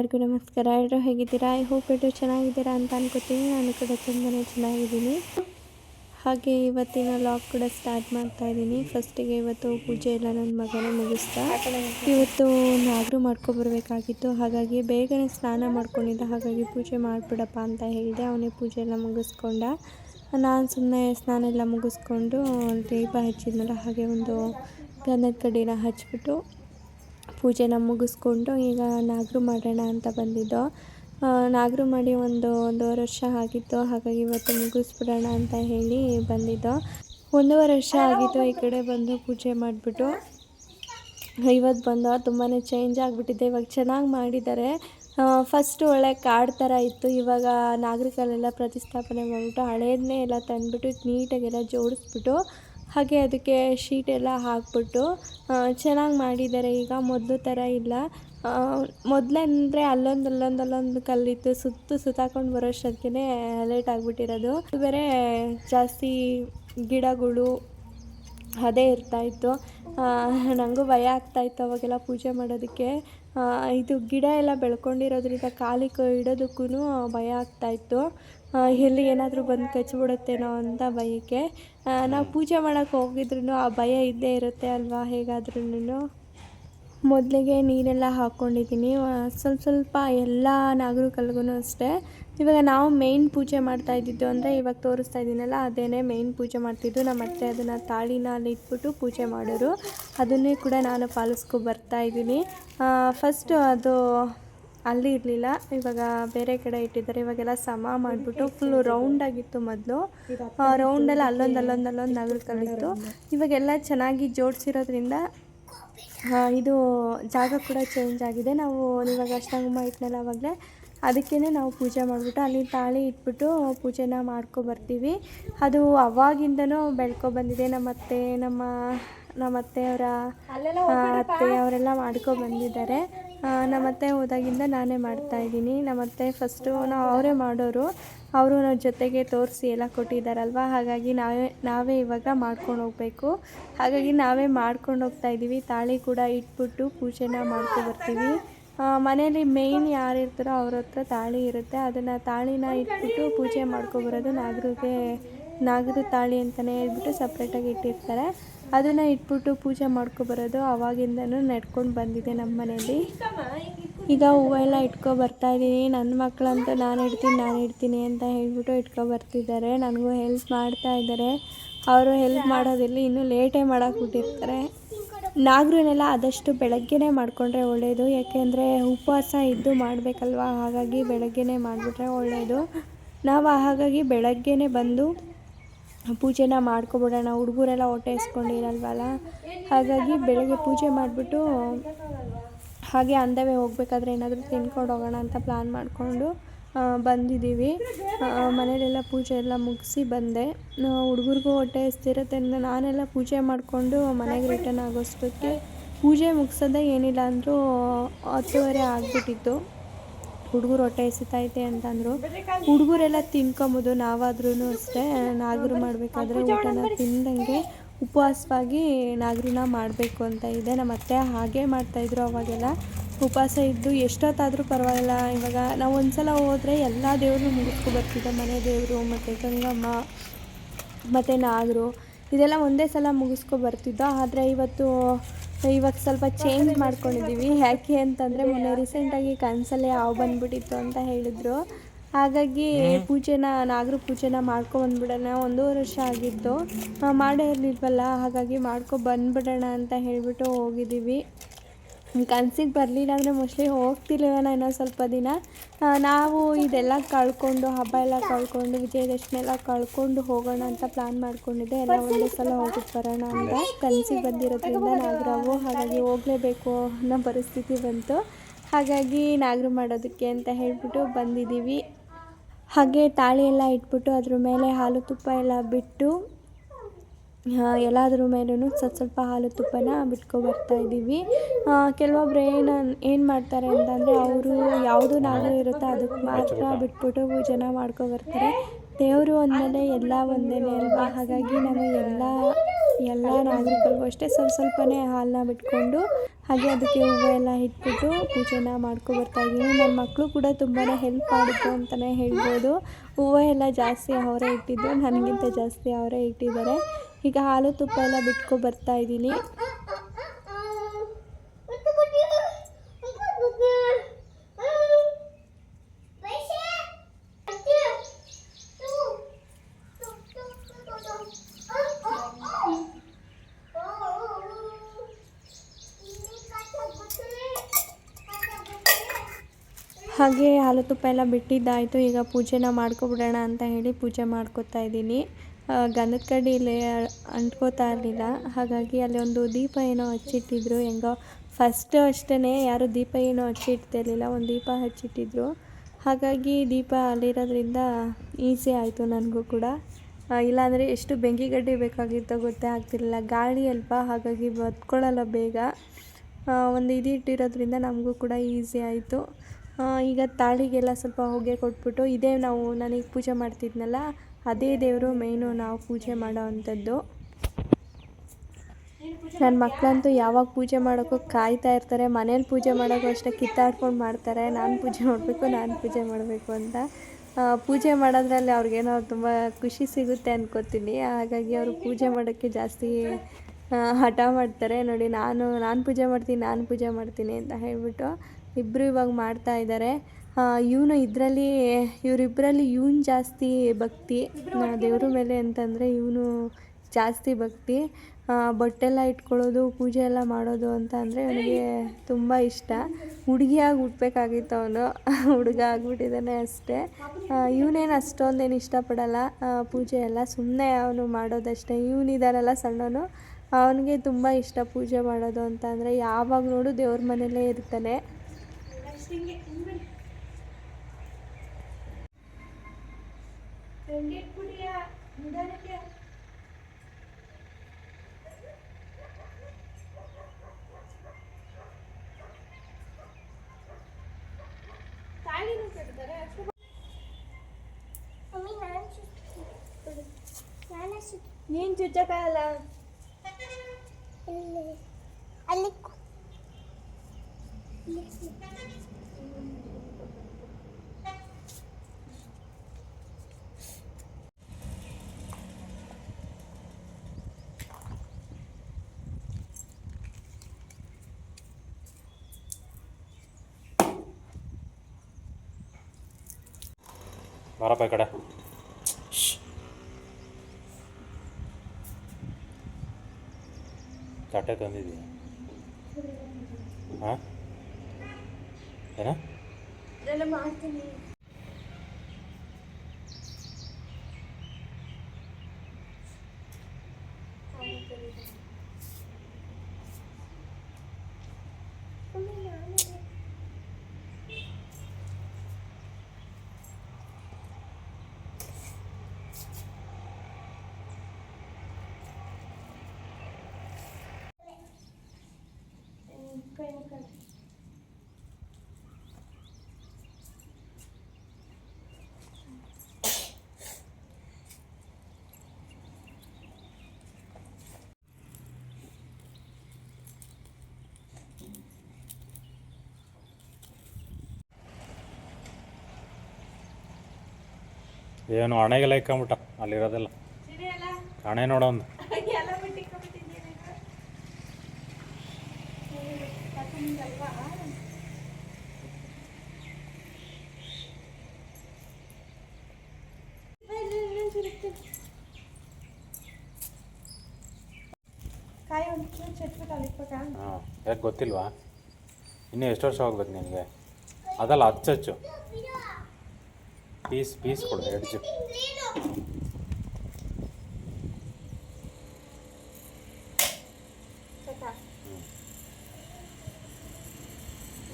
ಎಲ್ಲರಿಗೂ ನಮಸ್ಕಾರ. ಎಲ್ಲರೂ ಹೇಗಿದ್ದೀರಾ? ಐ ಹೋಪ್ ಎಲ್ಲರೂ ಚೆನ್ನಾಗಿದ್ದೀರಾ ಅಂತ ಅನ್ಕೋತೀನಿ. ನಾನು ಕೂಡ ತುಂಬಾ ಚೆನ್ನಾಗಿದ್ದೀನಿ. ಹಾಗೆ ಇವತ್ತಿನ ಲಾಗ್ ಕೂಡ ಸ್ಟಾರ್ಟ್ ಮಾಡ್ತಾ ಇದ್ದೀನಿ. ಫಸ್ಟಿಗೆ ಇವತ್ತು ಪೂಜೆ ಎಲ್ಲ ನನ್ನ ಮಗನೇ ಮುಗಿಸ್ತಾ. ಇವತ್ತು ನಾಗರು ಮಾಡ್ಕೊಬರ್ಬೇಕಾಗಿತ್ತು ಹಾಗಾಗಿ ಬೇಗನೆ ಸ್ನಾನ ಮಾಡ್ಕೊಂಡಿದ್ದ. ಹಾಗಾಗಿ ಪೂಜೆ ಮಾಡಿಬಿಡಪ್ಪ ಅಂತ ಹೇಳಿದೆ. ಅವನೇ ಪೂಜೆ ಎಲ್ಲ ಮುಗಿಸ್ಕೊಂಡ. ನಾನು ಸುಮ್ಮನೆ ಸ್ನಾನ ಎಲ್ಲ ಮುಗಿಸ್ಕೊಂಡು ದೀಪ ಹಚ್ಚಿದ್ನಲ್ಲ, ಹಾಗೆ ಒಂದು ಗಂಧದ ಕಡ್ಡಿನ ಹಚ್ಬಿಟ್ಟು ಪೂಜೆನ ಮುಗಿಸ್ಕೊಂಡು ಈಗ ನಾಗರು ಮಾಡೋಣ ಅಂತ ಬಂದಿದ್ದೋ. ನಾಗರು ಮಾಡಿ ಒಂದು ಒಂದೂವರೆ ವರ್ಷ ಆಗಿತ್ತು. ಹಾಗಾಗಿ ಇವತ್ತು ಮುಗಿಸ್ಬಿಡೋಣ ಅಂತ ಹೇಳಿ ಬಂದಿದ್ದೋ. ಒಂದೂವರೆ ವರ್ಷ ಆಗಿತ್ತು ಈ ಕಡೆ ಬಂದು ಪೂಜೆ ಮಾಡಿಬಿಟ್ಟು. ಇವತ್ತು ಬಂದು ತುಂಬಾ ಚೇಂಜ್ ಆಗಿಬಿಟ್ಟಿದೆ. ಇವಾಗ ಚೆನ್ನಾಗಿ ಮಾಡಿದ್ದಾರೆ. ಫಸ್ಟು ಒಳ್ಳೆ ಕಾಡು ಥರ ಇತ್ತು. ಇವಾಗ ನಾಗರಿಕಲೆಲ್ಲ ಪ್ರತಿಷ್ಠಾಪನೆ ಮಾಡಿಬಿಟ್ಟು ಹಳೇದನ್ನೇ ಎಲ್ಲ ತಂದುಬಿಟ್ಟು ನೀಟಾಗೆಲ್ಲ ಜೋಡಿಸ್ಬಿಟ್ಟು ಹಾಗೆ ಅದಕ್ಕೆ ಶೀಟ್ ಎಲ್ಲ ಹಾಕ್ಬಿಟ್ಟು ಚೆನ್ನಾಗಿ ಮಾಡಿದ್ದಾರೆ. ಈಗ ಮೊದಲು ಥರ ಇಲ್ಲ. ಮೊದಲಂದರೆ ಅಲ್ಲೊಂದು ಅಲ್ಲೊಂದು ಅಲ್ಲೊಂದು ಕಲ್ಲಿತ್ತು. ಸುತ್ತು, ಸುತ್ತಾಕೊಂಡು ಬರೋಷ್ಟೊತ್ತಿಗೆ ಲೇಟ್ ಆಗಿಬಿಟ್ಟಿರೋದು. ಬೇರೆ ಜಾಸ್ತಿ ಗಿಡಗಳು ಅದೇ ಇರ್ತಾಯಿತ್ತು ನನಗೂ ಭಯ ಆಗ್ತಾಯಿತ್ತು ಅವಾಗೆಲ್ಲ ಪೂಜೆ ಮಾಡೋದಕ್ಕೆ. ಇದು ಗಿಡ ಎಲ್ಲ ಬೆಳ್ಕೊಂಡಿರೋದ್ರಿಂದ ಕಾಲಿಗೆ ಇಡೋದಕ್ಕೂ ಭಯ ಆಗ್ತಾಯಿತ್ತು ಎಲ್ಲಿ ಏನಾದರೂ ಬಂದು ಕಚ್ಚಿಬಿಡುತ್ತೇನೋ ಅಂತ ಭಯಕ್ಕೆ ನಾವು ಪೂಜೆ ಮಾಡೋಕ್ಕೆ ಹೋಗಿದ್ರು ಆ ಭಯ ಇದ್ದೇ ಇರುತ್ತೆ ಅಲ್ವಾ ಹೇಗಾದ್ರೂ ಮೊದಲಿಗೆ ನೀರೆಲ್ಲ ಹಾಕ್ಕೊಂಡಿದ್ದೀನಿ ಸ್ವಲ್ಪ ಸ್ವಲ್ಪ ಎಲ್ಲ ನಾಗರು ಕಲ್ಗೂ ಅಷ್ಟೇ. ಇವಾಗ ನಾವು ಮೇಯ್ನ್ ಪೂಜೆ ಮಾಡ್ತಾ ಇದ್ದಿದ್ದು ಅಂದರೆ ಇವಾಗ ತೋರಿಸ್ತಾ ಇದ್ದೀನಲ್ಲ, ಅದೇನೇ ಮೇಯ್ನ್ ಪೂಜೆ ಮಾಡ್ತಿದ್ದು. ನಮ್ಮ ಅತ್ತೆ ಅದನ್ನು ತಾಳಿನ ಅಲ್ಲಿ ಇಟ್ಬಿಟ್ಟು ಪೂಜೆ ಮಾಡೋರು. ಅದನ್ನೇ ಕೂಡ ನಾನು ಪಾಲಿಸ್ಕೊ ಬರ್ತಾ ಇದ್ದೀನಿ. ಫಸ್ಟು ಅದು ಅಲ್ಲಿ ಇರಲಿಲ್ಲ. ಇವಾಗ ಬೇರೆ ಕಡೆ ಇಟ್ಟಿದ್ದಾರೆ. ಇವಾಗೆಲ್ಲ ಸಮ ಮಾಡಿಬಿಟ್ಟು ಫುಲ್ಲು ರೌಂಡಾಗಿತ್ತು ಮೊದಲು. ರೌಂಡಲ್ಲಿ ಅಲ್ಲೊಂದು ಅಲ್ಲೊಂದು ಅಲ್ಲೊಂದು ನಾಗರ ಕಲಿತು ಇವಾಗೆಲ್ಲ ಚೆನ್ನಾಗಿ ಜೋಡಿಸಿರೋದ್ರಿಂದ ಇದು ಜಾಗ ಕೂಡ ಚೇಂಜ್ ಆಗಿದೆ. ನಾವು ಇವಾಗ ಅಷ್ಟಾಂಗಮ ಇಟ್ನಲ್ಲ ಅವಾಗಲೇ ಅದಕ್ಕೇ ನಾವು ಪೂಜೆ ಮಾಡಿಬಿಟ್ಟು ಅಲ್ಲಿ ತಾಳಿ ಇಟ್ಬಿಟ್ಟು ಪೂಜೆನ ಮಾಡ್ಕೊ ಬರ್ತೀವಿ. ಅದು ಅವಾಗಿಂದನೂ ಬೆಳ್ಕೊ ಬಂದಿದೆ. ನಮ್ಮ ಅತ್ತೆ ನಮ್ಮ ನಮ್ಮ ಅತ್ತೆಯವರ ಆ, ಅತ್ತೆ ಅವರೆಲ್ಲ ಮಾಡ್ಕೊ ಬಂದಿದ್ದಾರೆ. ಆ, ನಮ್ಮ ಅತ್ತೆ ಹೋದಾಗಿಂದ ನಾನೇ ಮಾಡ್ತಾ ಇದ್ದೀನಿ. ನಮ್ಮ ಅತ್ತೆ ಫಸ್ಟು ನಾವು ಅವರೇ ಮಾಡೋರು. ಅವರು ನಮ್ಮ ಜೊತೆಗೆ ತೋರಿಸಿ ಎಲ್ಲ ಕೊಟ್ಟಿದ್ದಾರಲ್ವ ಹಾಗಾಗಿ ನಾವೇ ನಾವೇ ಇವಾಗ ಮಾಡ್ಕೊಂಡು ಹೋಗಬೇಕು. ಹಾಗಾಗಿ ನಾವೇ ಮಾಡ್ಕೊಂಡು ಹೋಗ್ತಾ ಇದ್ದೀವಿ ತಾಳಿ ಕೂಡ ಇಟ್ಬಿಟ್ಟು ಪೂಜೆನ ಮಾಡ್ಕೊ ಬರ್ತೀವಿ. ಮನೇಲಿ ಮೇಯ್ನ್ ಯಾರಿರ್ತಾರೋ ಅವ್ರ ಹತ್ರ ತಾಳಿ ಇರುತ್ತೆ. ಅದನ್ನು ತಾಳಿನ ಇಟ್ಬಿಟ್ಟು ಪೂಜೆ ಮಾಡ್ಕೊಬರೋದು ನಾಗರಿಗೆ ನಾಗರ ತಾಳಿ ಅಂತಲೇ ಹೇಳ್ಬಿಟ್ಟು ಸಪ್ರೇಟಾಗಿ ಇಟ್ಟಿರ್ತಾರೆ. ಅದನ್ನು ಇಟ್ಬಿಟ್ಟು ಪೂಜೆ ಮಾಡ್ಕೊಬರೋದು ಅವಾಗಿಂದನೂ ನಡ್ಕೊಂಡು ಬಂದಿದೆ ನಮ್ಮ ಮನೇಲಿ. ಈಗ ಹೂವೆಲ್ಲ ಇಟ್ಕೊ ಬರ್ತಾ ಇದ್ದೀನಿ. ನನ್ನ ಮಕ್ಕಳಂತೂ ನಾನು ಇಡ್ತೀನಿ ನಾನು ಇಡ್ತೀನಿ ಅಂತ ಹೇಳ್ಬಿಟ್ಟು ಇಟ್ಕೊ ಬರ್ತಿದ್ದಾರೆ. ನನಗೂ ಹೆಲ್ಪ್ ಮಾಡ್ತಾ ಇದ್ದಾರೆ. ಅವರು ಹೆಲ್ಪ್ ಮಾಡೋದಿಲ್ಲ, ಇನ್ನೂ ಲೇಟೇ ಮಾಡೋಕ್ಬಿಟ್ಟಿರ್ತಾರೆ ನಾಗರನ್ನೆಲ್ಲ ಆದಷ್ಟು ಬೆಳಗ್ಗೆನೇ ಮಾಡಿಕೊಂಡ್ರೆ ಒಳ್ಳೆಯದು ಯಾಕೆಂದರೆ ಉಪವಾಸ ಇದ್ದು ಮಾಡಬೇಕಲ್ವ? ಹಾಗಾಗಿ ಬೆಳಗ್ಗೆನೇ ಮಾಡಿಬಿಟ್ರೆ ಒಳ್ಳೆಯದು ನಾವು ಹಾಗಾಗಿ ಬೆಳಗ್ಗೆನೇ ಬಂದು ಪೂಜೆನ ಮಾಡ್ಕೊಬಿಡೋಣ. ಹುಡುಗರೆಲ್ಲ ಹೊಟ್ಟೆ ಇಸ್ಕೊಂಡಿರಲ್ವಲ್ಲ ಹಾಗಾಗಿ ಬೆಳಗ್ಗೆ ಪೂಜೆ ಮಾಡಿಬಿಟ್ಟು ಹಾಗೆ ಅಂದವೇ ಹೋಗ್ಬೇಕಾದ್ರೆ ಏನಾದರೂ ತಿನ್ಕೊಂಡು ಹೋಗೋಣ ಅಂತ ಪ್ಲ್ಯಾನ್ ಮಾಡಿಕೊಂಡು ಬಂದಿದ್ದೀವಿ. ಮನೇಲೆಲ್ಲ ಪೂಜೆ ಎಲ್ಲ ಮುಗಿಸಿ ಬಂದೆ. ಹುಡುಗರಿಗೂ ಹೊಟ್ಟೆ ಹಸ್ತಿರುತ್ತೆ ಅಂತ ನಾನೆಲ್ಲ ಪೂಜೆ ಮಾಡಿಕೊಂಡು ಮನೆಗೆ ರಿಟರ್ನ್ ಆಗೋಷ್ಟಕ್ಕೆ ಪೂಜೆ ಮುಗಿಸೋದೇ ಏನಿಲ್ಲ ಅಂದರೂ ಹತ್ತುವರೆ ಆಗಿಬಿಟ್ಟಿತ್ತು. ಹುಡುಗರು ಹೊಟ್ಟೆ ಎಸಿತೈತೆ ಅಂತಂದರು. ಹುಡುಗರೆಲ್ಲ ತಿನ್ಕೊಂಬೋದು ನಾವಾದ್ರೂ ಅಷ್ಟೇ. ನಾಗರು ಮಾಡಬೇಕಾದ್ರೆ ಊಟನ ತಿಂದಂಗೆ ಉಪವಾಸವಾಗಿ ನಾಗರನ್ನ ಮಾಡಬೇಕು ಅಂತ ಇದೆ. ನಮ್ಮ ಅತ್ತೆ ಹಾಗೆ ಮಾಡ್ತಾಯಿದ್ರು ಅವಾಗೆಲ್ಲ. ಉಪವಾಸ ಇದ್ದು ಎಷ್ಟೊತ್ತಾದರೂ ಪರವಾಗಿಲ್ಲ. ಇವಾಗ ನಾವು ಒಂದ್ಸಲ ಹೋದರೆ ಎಲ್ಲ ದೇವರು ಮುಗಿಸ್ಕೊ ಬರ್ತಿದ್ದೆ ಮನೆ ದೇವರು, ಮತ್ತು ಗಂಗಮ್ಮ, ಮತ್ತು ನಾಗರು. ಇದೆಲ್ಲ ಒಂದೇ ಸಲ ಮುಗಿಸ್ಕೊ ಬರ್ತಿದ್ದೋ ಆದರೆ ಇವತ್ತು ಇವಾಗ ಸ್ವಲ್ಪ ಚೇಂಜ್ ಮಾಡ್ಕೊಂಡಿದ್ದೀವಿ ಯಾಕೆ ಅಂತಂದರೆ ಮೊನ್ನೆ ರೀಸೆಂಟಾಗಿ ಕನಸಲ್ಲೇ ಯಾವ ಬಂದ್ಬಿಟ್ಟಿತ್ತು ಅಂತ ಹೇಳಿದ್ರು. ಹಾಗಾಗಿ ಪೂಜೆನ ನಾಗರ ಪೂಜೆನ ಮಾಡ್ಕೊಬಂದ್ಬಿಡೋಣ ಒಂದೂವರೆ ವರ್ಷ ಆಗಿತ್ತು. ಮಾಡೇ ಇರಲಿಲ್ವಲ್ಲ? ಹಾಗಾಗಿ ಮಾಡ್ಕೊ ಬಂದ್ಬಿಡೋಣ ಅಂತ ಹೇಳಿಬಿಟ್ಟು ಹೋಗಿದ್ದೀವಿ ಕನ್ಸಿಗೆ ಬರಲಿಲ್ಲ ಅಂದರೆ ಮೋಸ್ಟ್ಲಿ ಹೋಗ್ತಿರ್ಲಿಲ್ಲ ಇನ್ನೊಂದು ಸ್ವಲ್ಪ ದಿನ? ನಾವು ಇದೆಲ್ಲ ಕಳ್ಕೊಂಡು, ಹಬ್ಬ ಎಲ್ಲ ಕಳ್ಕೊಂಡು, ವಿಜಯದಶಮಿ ಎಲ್ಲ ಕಳ್ಕೊಂಡು ಹೋಗೋಣ ಅಂತ ಪ್ಲ್ಯಾನ್ ಮಾಡ್ಕೊಂಡಿದ್ದೆ. ಎಲ್ಲ ಒಂದೇ ಸಲ ಹೋಗಿದ್ದು ಬರೋಣ ಅಂತ ಕನಸಿಗೆ ಬಂದಿರೋದ್ರಿಂದ ನಾಗರಾವು, ಹಾಗಾಗಿ ಹೋಗಲೇಬೇಕು ಅನ್ನೋ ಪರಿಸ್ಥಿತಿ ಬಂತು. ಹಾಗಾಗಿ ನಾಗರು ಮಾಡೋದಕ್ಕೆ ಅಂತ ಹೇಳಿಬಿಟ್ಟು ಬಂದಿದ್ದೀವಿ. ಹಾಗೆ ತಾಳಿ ಎಲ್ಲ ಇಟ್ಬಿಟ್ಟು ಅದ್ರ ಮೇಲೆ ಹಾಲು ತುಪ್ಪ ಎಲ್ಲ ಬಿಟ್ಟು ಎಲ್ಲಾದ್ರ ಮೇಲೂ ಸ್ವಲ್ಪ ಸ್ವಲ್ಪ ಹಾಲು ತುಪ್ಪನ ಬಿಟ್ಕೊ ಬರ್ತಾ ಇದ್ದೀವಿ. ಕೆಲವೊಬ್ರು ಏನು ಏನು ಮಾಡ್ತಾರೆ ಅಂತಂದರೆ ಅವರು ಯಾವುದು ನಾಗರ ಇರುತ್ತೋ ಅದಕ್ಕೆ ಮಾತ್ರ ಬಿಟ್ಬಿಟ್ಟು ಪೂಜೆನ ಮಾಡ್ಕೊ ಬರ್ತಾರೆ. ದೇವರು ಅಂದಮೇಲೆ ಎಲ್ಲ ಒಂದೇ ಅಲ್ವಾ? ಹಾಗಾಗಿ ನಾನು ಎಲ್ಲ ಎಲ್ಲ ನಾಗರಿಕರಿಗೂ ಅಷ್ಟೇ ಸ್ವಲ್ಪ ಸ್ವಲ್ಪನೇ ಹಾಲನ್ನ ಬಿಟ್ಕೊಂಡು ಹಾಗೆ ಅದಕ್ಕೆ ಹೂವು ಎಲ್ಲ ಇಟ್ಬಿಟ್ಟು ಪೂಜೆನ ಮಾಡ್ಕೊ ಬರ್ತಾ ಇದ್ದೀನಿ ನನ್ನ ಮಕ್ಕಳು ಕೂಡ ತುಂಬಾ ಹೆಲ್ಪ್ ಮಾಡಿದ್ರು ಅಂತಲೇ ಹೇಳ್ಬೋದು. ಹೂವು ಎಲ್ಲ ಜಾಸ್ತಿ ಅವರೇ ಇಟ್ಟಿದ್ದು, ನನಗಿಂತ ಜಾಸ್ತಿ ಅವರೇ ಇಟ್ಟಿದ್ದಾರೆ. ಈಗ ಹಾಲು ತುಪ್ಪ ಎಲ್ಲ ಬಿಟ್ಕೊ ಬರ್ತಾ ಇದ್ದೀನಿ. ಹಾಗೆ ಹಾಲು ತುಪ್ಪ ಎಲ್ಲ ಬಿಟ್ಟಿದ್ದಾಯಿತು. ಈಗ ಪೂಜೆನ ಮಾಡ್ಕೊಬಿಡೋಣ ಅಂತ ಹೇಳಿ ಪೂಜೆ ಮಾಡ್ಕೊತಾ ಇದ್ದೀನಿ. ಗಂಧದ ಕಡ್ಡಿ ಇಲ್ಲಿ ಅಂಟ್ಕೋತಾ ಇರಲಿಲ್ಲ. ಹಾಗಾಗಿ ಅಲ್ಲಿ ಒಂದು ದೀಪ ಏನೋ ಹಚ್ಚಿಟ್ಟಿದ್ರು. ಹೆಂಗೋ ಫಸ್ಟ್ ಅಷ್ಟೇ ಯಾರು ದೀಪ ಏನೋ ಹಚ್ಚಿಡ್ತಿರ್ಲಿಲ್ಲ ಒಂದು ದೀಪ ಹಚ್ಚಿಟ್ಟಿದ್ರು. ಹಾಗಾಗಿ ದೀಪ ಅಲ್ಲಿರೋದ್ರಿಂದ ಈಸಿ ಆಯಿತು ನನಗೂ ಕೂಡ. ಇಲ್ಲಾಂದರೆ ಎಷ್ಟು ಬೆಂಕಿ ಗಡ್ಡೆ ಬೇಕಾಗಿತ್ತೋ ಗೊತ್ತೇ ಆಗ್ತಿರಲಿಲ್ಲ. ಗಾಳಿ ಅಲ್ಪ ಹಾಗಾಗಿ ಬತ್ಕೊಳ್ಳಲ್ಲ ಬೇಗ. ಒಂದು ಇದು ಇಟ್ಟಿರೋದ್ರಿಂದ ನಮಗೂ ಕೂಡ ಈಸಿ ಆಯಿತು. ಈಗ ತಾಳಿಗೆಲ್ಲ ಸ್ವಲ್ಪ ಹೊಗೆ ಕೊಟ್ಬಿಟ್ಟು ಇದೇ ನಾವು ನನಗೆ ಪೂಜೆ ಮಾಡ್ತಿದ್ನಲ್ಲ ಅದೇ ದೇವರು ಮೇಯ್ನು, ನಾವು ಪೂಜೆ ಮಾಡೋವಂಥದ್ದು ನನ್ನ ಮಕ್ಕಳಂತೂ ಯಾವಾಗ ಪೂಜೆ ಮಾಡೋಕ್ಕೂ ಕಾಯ್ತಾ ಇರ್ತಾರೆ. ಮನೇಲಿ ಪೂಜೆ ಮಾಡೋಕ್ಕೂ ಅಷ್ಟೇ ಕಿತ್ತಾಡ್ಕೊಂಡು ಮಾಡ್ತಾರೆ. ನಾನು ಪೂಜೆ ಮಾಡಬೇಕು, ನಾನು ಪೂಜೆ ಮಾಡಬೇಕು ಅಂತ. ಪೂಜೆ ಮಾಡೋದ್ರಲ್ಲಿ ಅವ್ರಿಗೇನೋ ತುಂಬ ಖುಷಿ ಸಿಗುತ್ತೆ ಅನ್ಕೋತೀನಿ. ಹಾಗಾಗಿ ಅವರು ಪೂಜೆ ಮಾಡೋಕ್ಕೆ ಜಾಸ್ತಿ ಹಠ ಮಾಡ್ತಾರೆ. ನೋಡಿ, ನಾನು ನಾನು ಪೂಜೆ ಮಾಡ್ತೀನಿ, ನಾನು ಪೂಜೆ ಮಾಡ್ತೀನಿ ಅಂತ ಹೇಳ್ಬಿಟ್ಟು ಇಬ್ಬರು ಇವಾಗ ಮಾಡ್ತಾ ಇದ್ದಾರೆ. ಇವನು ಇದರಲ್ಲಿ ಇವರಿಬ್ಬರಲ್ಲಿ ಇವನು ಜಾಸ್ತಿ ಭಕ್ತಿ ದೇವ್ರ ಮೇಲೆ ಅಂತಂದರೆ ಇವನು ಜಾಸ್ತಿ ಭಕ್ತಿ ಬಟ್ಟೆಲ್ಲ ಇಟ್ಕೊಳ್ಳೋದು, ಪೂಜೆ ಎಲ್ಲ ಮಾಡೋದು ಅಂತ ಅಂದರೆ ಅವನಿಗೆ ತುಂಬ ಇಷ್ಟ. ಹುಡುಗಿಯಾಗಿ ಹುಟ್ಟಬೇಕಾಗಿತ್ತು ಅವನು. ಹುಡುಗ ಆಗಿಬಿಟ್ಟಿದ್ದಾನೆ ಅಷ್ಟೇ. ಇವನೇನು ಅಷ್ಟೊಂದೇನು ಇಷ್ಟಪಡಲ್ಲ. ಪೂಜೆ ಎಲ್ಲ ಸುಮ್ಮನೆ ಅವನು ಮಾಡೋದಷ್ಟೇ. ಇವನಿದ್ದಾನಲ್ಲ ಸಣ್ಣವನು, ಅವನಿಗೆ ತುಂಬ ಇಷ್ಟ ಪೂಜೆ ಮಾಡೋದು ಅಂತ ಅಂದರೆ ಯಾವಾಗ ನೋಡು ದೇವ್ರ ಮನೆಯಲ್ಲೇ ಇರ್ತಾನೆ. ನೀನು ಚುಚ್ಚಕ್ಕಾಗಲ್ಲ ಅಲ್ಲಿ ಬಾರಪ್ಪ ಈ ಕಡೆ. ತಟ್ಟೆ ತಂದಿದ್ದೀಯ ಹಾಂ? ಏನ ಅದೆಲ್ಲ ಮಾಡ್ತೀನಿ ಏನು ಹಣೆಗೆಲ್ಲ ಇಕ್ಕಂಬಿಟ್ಟ, ಅಲ್ಲಿರೋದೆಲ್ಲ. ಹಣೆ ನೋಡೋ ಒಂದು. ಕಾಯಿ ಒಂದು ಚಟ್ಬಿಟ್ಟು ಅಲ್ಲಿಕ್ಬೇಕಾ ಹಾಂ, ಯಾಕೆ ಗೊತ್ತಿಲ್ವಾ? ಇನ್ನೂ ಎಷ್ಟು ವರ್ಷ ಹೋಗ್ಬೇಕು ನಿನಗೆ? ಅದಲ್ಲ ಹಚ್ಚಚ್ಚು ಪೀಸ್ ಪೀಸ್ ಕೊಡು ಎಡ್ಜು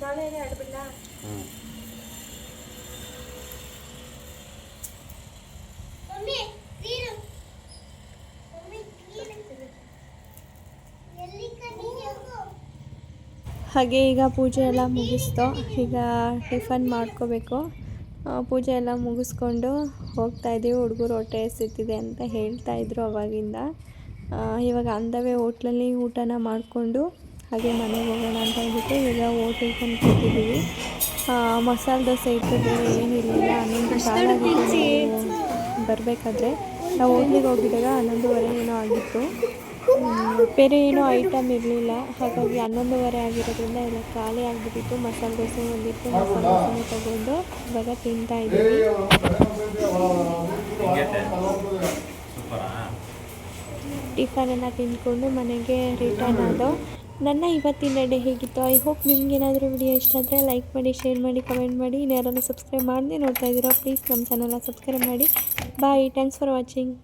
ನಾಳೆ ಆಡ್ಬಿಡ್ಲಾ ಹ್ಞೂ ಮಮ್ಮಿ ನೀರು ಮಮ್ಮಿ ನೀರು ಎಲ್ಲಿ ಕಣ್ಣೀರು ಹಾಗೆ ಈಗ ಪೂಜೆ ಎಲ್ಲ ಮುಗಿಸ್ತು. ಈಗ ಟಿಫನ್ ಮಾಡ್ಕೋಬೇಕು. ಆ, ಪೂಜೆ ಎಲ್ಲ ಮುಗಿಸ್ಕೊಂಡು ಹೋಗ್ತಾ ಇದ್ದೀವಿ. ಹುಡುಗರು ಹೊಟ್ಟೆ ಎಸಿತಿದೆ ಅಂತ ಹೇಳ್ತಾ ಇದ್ರು ಅವಾಗಿಂದ. ಇವಾಗ ಅಂದವೇ ಹೋಟ್ಲಲ್ಲಿ ಊಟನ ಮಾಡಿಕೊಂಡು ಹಾಗೆ ಮನೆಗೆ ಹೋಗೋಣ ಅಂತ ಹೇಳ್ಬಿಟ್ಟು ಈಗ ಹೋಟೆಲ್ ತಂದು ಕೂತಿದ್ದೀವಿ ಮಸಾಲೆ ದೋಸೆ ಇತ್ತು ಬೇರೆ ಏನಿರಲಿಲ್ಲ ಹನ್ನೊಂದು ಬರಬೇಕಾದ್ರೆ. ನಾವು ಹೋಟ್ಲಿಗೆ ಹೋಗಿದ್ದಾಗ ಹನ್ನೊಂದುವರೆ ಏನೋ ಆಗಿತ್ತು. ಬೇರೆ ಏನೂ ಐಟಮ್ ಇರಲಿಲ್ಲ. ಹಾಗಾಗಿ ಹನ್ನೊಂದುವರೆ ಆಗಿರೋದ್ರಿಂದ ಎಲ್ಲ ಖಾಲಿ ಆಗಿಬಿಟ್ಟಿತ್ತು. ಮಸಾಲೆ ದೋಸೆ ಒಂದಿತ್ತು, ಮಸಾಲೆ ದೋಸೆ ತಗೊಂಡು ಇವಾಗ ತಿಂತಾ ಇದ್ದೀವಿ. ಎಲ್ಲ ತಿಂದ್ಕೊಂಡು ಮನೆಗೆ ರಿಟರ್ನ್ ಆದೋ. ನನ್ನ ಇವತ್ತಿನ ಡೇ ಹೇಗಿತ್ತು? ಐ ಹೋಪ್ ನಿಮ್ಗೇನಾದರೂ ವಿಡಿಯೋ ಇಷ್ಟ ಆದರೆ ಲೈಕ್ ಮಾಡಿ ಶೇರ್ ಮಾಡಿ ಕಮೆಂಟ್ ಮಾಡಿ. ಇನ್ಯಾರನ್ನು ಸಬ್ಸ್ಕ್ರೈಬ್ ಮಾಡದೆ ನೋಡ್ತಾ ಇದ್ದೀರೋ ಪ್ಲೀಸ್ ನಮ್ಮ ಚಾನಲ್ನ ಸಬ್ಸ್ಕ್ರೈಬ್ ಮಾಡಿ. Bye thanks for watching